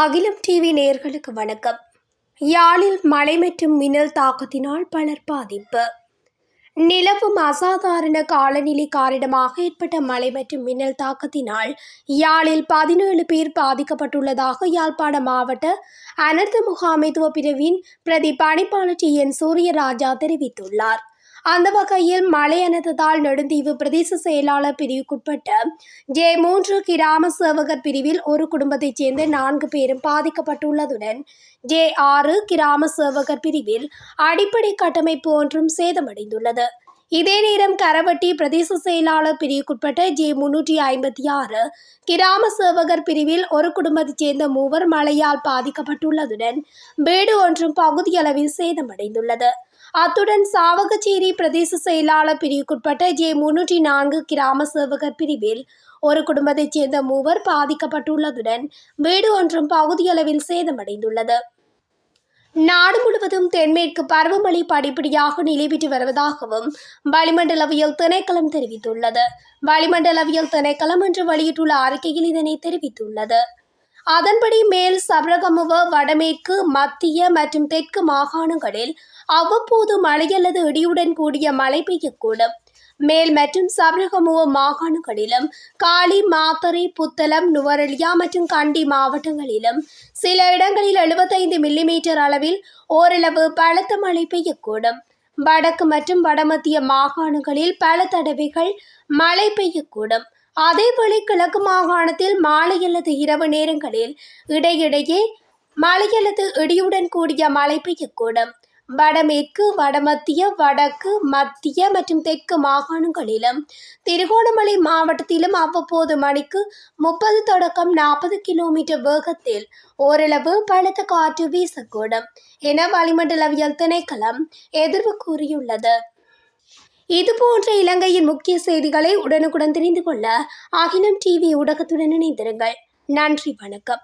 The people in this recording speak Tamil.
அகிலம் டிவி நேயர்களுக்கு வணக்கம். யாழில் மழை மற்றும் மின்னல் தாக்கத்தினால் பலர் பாதிப்பு. நிலவும் அசாதாரண காலநிலை காரணமாக ஏற்பட்ட மழை மற்றும் மின்னல் தாக்கத்தினால் யாழில் பதினேழு பேர் பாதிக்கப்பட்டுள்ளதாக யாழ்ப்பாண மாவட்ட அனர்த்த முகாமைத்துவ பிரிவின் பிரதி பணிப்பாளர் டி என் சூரியராஜா தெரிவித்துள்ளார். அந்த வகையில் மழை அனர்த்தத்தால் நெடுந்தீவு பிரதேச செயலாளர் பிரிவுக்குட்பட்ட ஜே மூன்று கிராம சேவகர் பிரிவில் ஒரு குடும்பத்தைச் சேர்ந்த நான்கு பேரும் பாதிக்கப்பட்டுள்ளதுடன் ஜே ஆறு கிராம சேவகர் பிரிவில் அடிப்படை கட்டமைப்பு ஒன்றும் சேதமடைந்துள்ளது. இதே நேரம் கரவட்டி பிரதேச செயலாளர் பிரிவுக்குட்பட்ட ஜே முன்னூற்றி ஐம்பத்தி ஆறு கிராம சேவகர் பிரிவில் ஒரு குடும்பத்தைச் சேர்ந்த மூவர் மழையால் பாதிக்கப்பட்டுள்ளதுடன் வீடு ஒன்றும் பகுதியளவில் சேதமடைந்துள்ளது. அத்துடன் சாவகச்சேரி பிரதேச செயலாளர் பிரிவுக்குட்பட்ட ஜே முன்னூற்றி நான்கு கிராம சேவகர் பிரிவில் ஒரு குடும்பத்தைச் சேர்ந்த மூவர் பாதிக்கப்பட்டுள்ளதுடன் வீடு ஒன்றும் பகுதியளவில் சேதமடைந்துள்ளது. நாடு முழுவதும் தென்மேற்கு பருவமழை படிப்படியாக நிலைபெற்று வருவதாகவும் வளிமண்டலவியல் திணைக்களம் தெரிவித்துள்ளது. வளிமண்டலவியல் திணைக்களம் என்று வெளியிட்டுள்ள அறிக்கையில் இதனை தெரிவித்துள்ளது. அதன்படி மேல் சபரகமுவ வடமேற்கு மத்திய மற்றும் தெற்கு மாகாணங்களில் அவ்வப்போது மழை அல்லது இடியுடன் கூடிய மழை பெய்யக்கூடும். மேல் மற்றும் சபரகமுவ மாகாணங்களிலும் காலி மாத்தறை புத்தளம் நுவரெலியா மற்றும் கண்டி மாவட்டங்களிலும் சில இடங்களில் 75 மில்லிமீட்டர் அளவில் ஓரளவு பலத்த மழை பெய்யக்கூடும். வடக்கு மற்றும் வடமத்திய மாகாணங்களில் பல தடவைகள் மழை பெய்யக்கூடும். அதேபோல கிழக்கு மாகாணத்தில் மாலை அல்லது இரவு நேரங்களில் இடையிடையே மழை அல்லது இடியுடன் கூடிய மழை பெய்யக்கூடும். வடமேற்கு வடமத்திய வடக்கு மத்திய மற்றும் தெற்கு மாகாணங்களிலும் திருகோணமலை மாவட்டத்திலும் அவ்வப்போது மணிக்கு முப்பது தொடக்கம் நாற்பது கிலோமீட்டர் வேகத்தில் ஓரளவு பலத்த காற்று வீசக்கூடும் என வளிமண்டலவியல் திணைக்களம் எதிர்வு கூறியுள்ளது. இதுபோன்ற இலங்கையின் முக்கிய செய்திகளை உடனுக்குடன் தெரிந்து கொள்ள அகிலம் டிவி ஊடகத்துடன் இணைந்திருங்கள். நன்றி வணக்கம்.